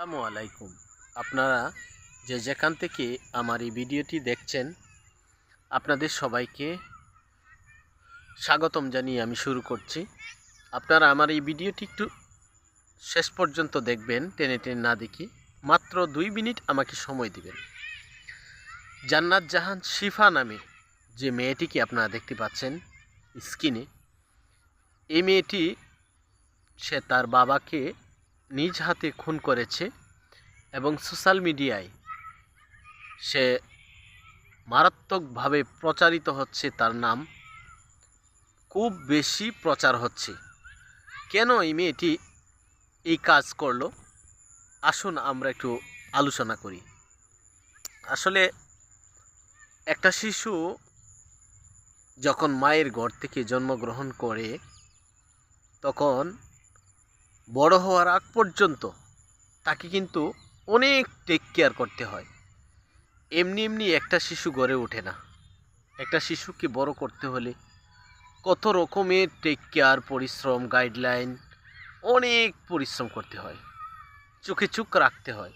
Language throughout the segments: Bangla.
আসসালামু আলাইকুম। আপনারা যে যেখান থেকে আমার এই ভিডিওটি দেখছেন, আপনাদের সবাইকে স্বাগতম জানিয়ে আমি শুরু করছি। আপনারা আমার এই ভিডিওটি একটু শেষ পর্যন্ত দেখবেন, টেনে টেনে না দেখি। মাত্র দুই মিনিট আমাকে সময় দিবেন। জান্নাত জাহান শিফা নামে যে মেয়েটিকে আপনারা দেখতে পাচ্ছেন স্ক্রিনে, এই মেয়েটি, সে তার বাবাকে নিজ হাতে খুন করেছে এবং সোশ্যাল মিডিয়ায় সে মারাত্মকভাবে প্রচারিত হচ্ছে তার নাম। খুব বেশি প্রচার হচ্ছে। কেন এই মেয়েটি এই কাজ করল? আসুন আমরা একটু আলোচনা করি। আসলে একটা শিশু যখন মায়ের ঘর থেকে জন্মগ্রহণ করে, তখন বড় হওয়ার আগ পর্যন্ত তাকে কিন্তু অনেক টেক কেয়ার করতে হয়। এমনি এমনি একটা শিশু গড়ে ওঠে না। একটা শিশুকে বড় করতে হলে কত রকমের টেক কেয়ার পরিশ্রম গাইডলাইন অনেক পরিশ্রম করতে হয়। চোখে চোখ রাখতে হয়।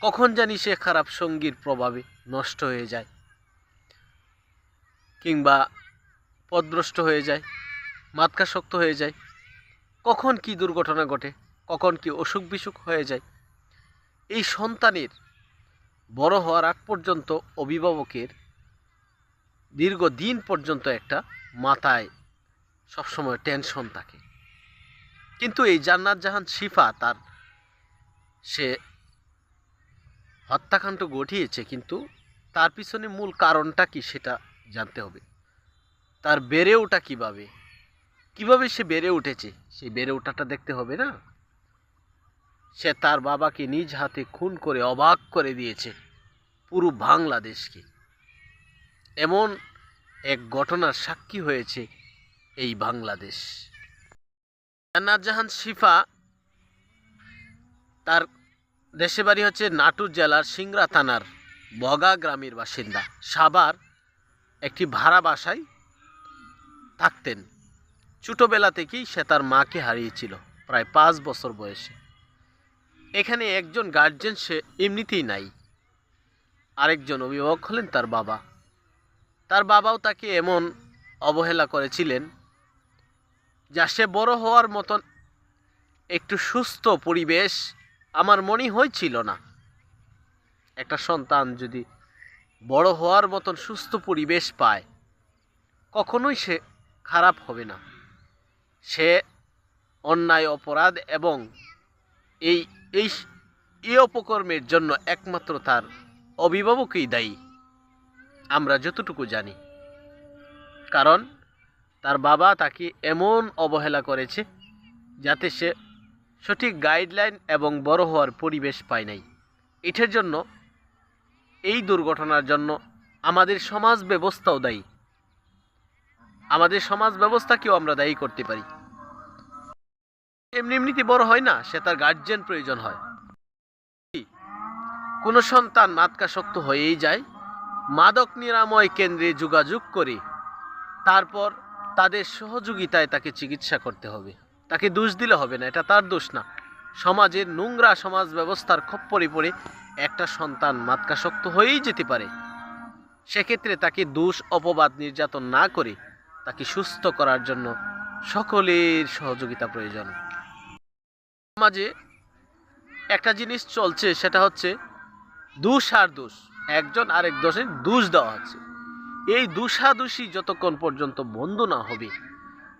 কখন জানি সে খারাপ সঙ্গীর প্রভাবে নষ্ট হয়ে যায় কিংবা পদভ্রষ্ট হয়ে যায় মাতকাসক্ত হয়ে যায়। কখন কি দুর্ঘটনা ঘটে, কখন কি অসুখ বিসুখ হয়ে যায়, এই সন্তানের বড় হওয়ার আগ পর্যন্ত অভিভাবকের দীর্ঘদিন পর্যন্ত একটা মাথায় সবসময় টেনশন থাকে। কিন্তু এই জান্নাত জাহান শিফা তার, সে হত্যাকাণ্ড ঘটিয়েছে, কিন্তু তার পিছনে মূল কারণটা কি সেটা জানতে হবে। তার বেড়ে ওঠা কীভাবে? কীভাবে সে বেড়ে উঠেছে? সেই বেড়ে ওঠাটা দেখতে হবে না? সে তার বাবাকে নিজ হাতে খুন করে অবাক করে দিয়েছে পুরো বাংলাদেশকে। এমন এক ঘটনার সাক্ষী হয়েছে এই বাংলাদেশ। জান্নাত জাহান শিফা তার দেশে বাড়ি হচ্ছে নাটুর জেলার সিংরা থানার বগা গ্রামের বাসিন্দা। সাবার একটি ভাড়া বাসায় থাকতেন। ছোটোবেলা থেকেই সে তার মাকে হারিয়েছিল, প্রায় পাঁচ বছর বয়সে। এখানে একজন গার্জেন সে এমনিতেই নাই। আরেকজন অভিভাবক হলেন তার বাবা। তার বাবাও তাকে এমন অবহেলা করেছিলেন, যা সে বড় হওয়ার মতন একটু সুস্থ পরিবেশ আমার মনে হয়েছিল না। একটা সন্তান যদি বড় হওয়ার মতন সুস্থ পরিবেশ পায়, কখনোই সে খারাপ হবে না। সে অন্যায়, অপরাধ এবং এই এই এই অপকর্মের জন্য একমাত্র তার অভিভাবকই দায়ী। আমরা যতটুকু জানি। কারণ তার বাবা তাকে এমন অবহেলা করেছে যাতে সে সঠিক গাইডলাইন এবং বড় হওয়ার পরিবেশ পায় নাই। এটার জন্য, এই দুর্ঘটনার জন্য আমাদের সমাজ ব্যবস্থাও দায়ী। আমাদের সমাজ ব্যবস্থাকেও আমরা দায়ী করতে পারি। এমনি এমনিতে বড় হয় না, সে তার গার্জেন প্রয়োজন হয়। কোনো সন্তান মাতকাসক্ত হয়েই যায়, মাদক নিরাময় কেন্দ্রে যোগাযোগ করে, তারপর তাদের সহযোগিতায় তাকে চিকিৎসা করতে হবে। তাকে দোষ দিলে হবে না, এটা তার দোষ না। সমাজের নোংরা সমাজ ব্যবস্থার খপ্পরে পড়ে একটা সন্তান মাতকাসক্ত হয়েই যেতে পারে। সেক্ষেত্রে তাকে দোষ, অপবাদ, নির্যাতন না করে তাকে সুস্থ করার জন্য সকলের সহযোগিতা প্রয়োজন। সমাজে একটা জিনিস চলছে, সেটা হচ্ছে দোষ আর দোষ। একজন আরেক দোষের দোষ দেওয়া হচ্ছে। এই দোষাদোষী যতক্ষণ পর্যন্ত বন্ধ না হবে,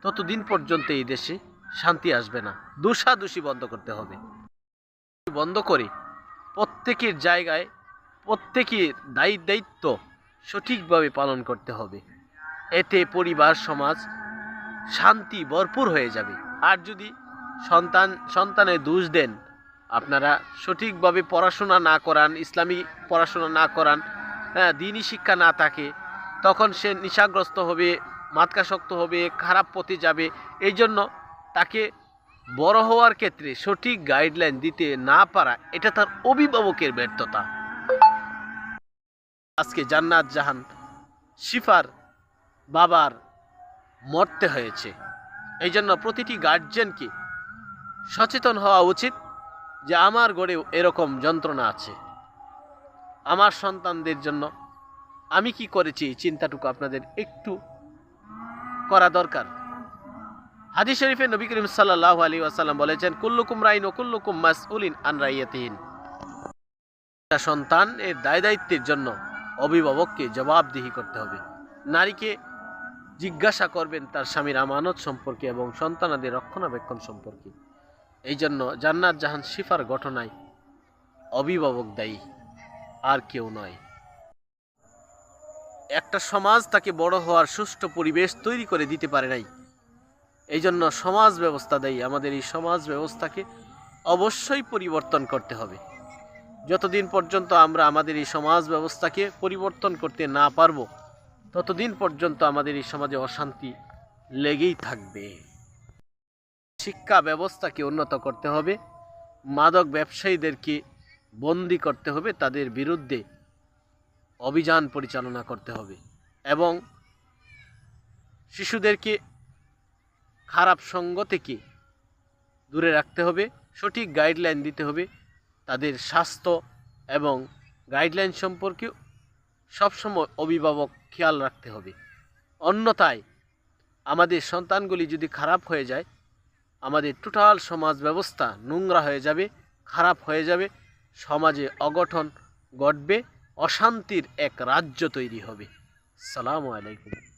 ততদিন পর্যন্ত এই দেশে শান্তি আসবে না। দোষাদোষী বন্ধ করতে হবে। বন্ধ করে প্রত্যেকের জায়গায় প্রত্যেকের দায়ী দায়িত্ব সঠিকভাবে পালন করতে হবে। এতে পরিবার, সমাজ, শান্তি ভরপুর হয়ে যাবে। আর যদি সন্তান সন্তানে দোষ দেন, আপনারা সঠিকভাবে পড়াশোনা না করান, ইসলামী পড়াশোনা না করান হ্যাঁ দিনই শিক্ষা না থাকে, তখন সে নেশাগ্রস্ত হবে মাতকাসক্ত হবে, খারাপ পথে যাবে। এই জন্য তাকে বড় হওয়ার ক্ষেত্রে সঠিক গাইডলাইন দিতে না পারা, এটা তার অভিভাবকের ব্যর্থতা। আজকে জান্নাত জাহান শিফার বাবার মরতে হয়েছে। এই জন্য প্রতিটি গার্জেনকে সচেতন হওয়া উচিত যে আমার গড়েও এরকম যন্ত্রণা আছে। আমার সন্তানদের জন্য আমি কি করেছি এই চিন্তাটুকু আপনাদের একটু করা দরকার। হাদিস শরীফে নবী করিম সাল্লাহ আলী ওয়াসাল্লাম বলেছেন, কুল্লুকুম রাইন ও কুল্লুকুম মাসউলিন আন রাইয়াতিহিন। একটা সন্তান এর দায় দায়িত্বের জন্য অভিভাবককে জবাবদিহি করতে হবে। নারীকে জিজ্ঞাসা করবেন তার স্বামীর আমানত সম্পর্কে এবং সন্তানাদের রক্ষণাবেক্ষণ সম্পর্কে। এই জন্য জান্নাত জাহান শিফার ঘটনায় অভিভাবক দায়ী, আর কেউ নয়। একটা সমাজ তাকে বড় হওয়ার সুষ্ঠু পরিবেশ তৈরি করে দিতে পারে নাই। এই জন্য সমাজ ব্যবস্থা দেয়। আমাদের এই সমাজ ব্যবস্থাকে অবশ্যই পরিবর্তন করতে হবে। যতদিন পর্যন্ত আমরা আমাদের এই সমাজ ব্যবস্থাকে পরিবর্তন করতে না পারব ততদিন পর্যন্ত আমাদের এই সমাজে অশান্তি লেগেই থাকবে। শিক্ষা ব্যবস্থাকে উন্নত করতে হবে, মাদক ব্যবসায়ীদেরকে বন্দি করতে হবে, তাদের বিরুদ্ধে অভিযান পরিচালনা করতে হবে এবং শিশুদেরকে খারাপ সঙ্গ থেকে দূরে রাখতে হবে, সঠিক গাইডলাইন দিতে হবে, তাদের স্বাস্থ্য এবং গাইডলাইন সম্পর্কে সবসময় অভিভাবক খেয়াল রাখতে হবে। অন্যথায় আমাদের সন্তানগুলি যদি খারাপ হয়ে যায়, আমাদের টোটাল সমাজ ব্যবস্থা নোংরা হয়ে যাবে, খারাপ হয়ে যাবে, সমাজে অগঠন ঘটবে, অশান্তির এক রাজ্য তৈরি হবে। সালামু আলাইকুম।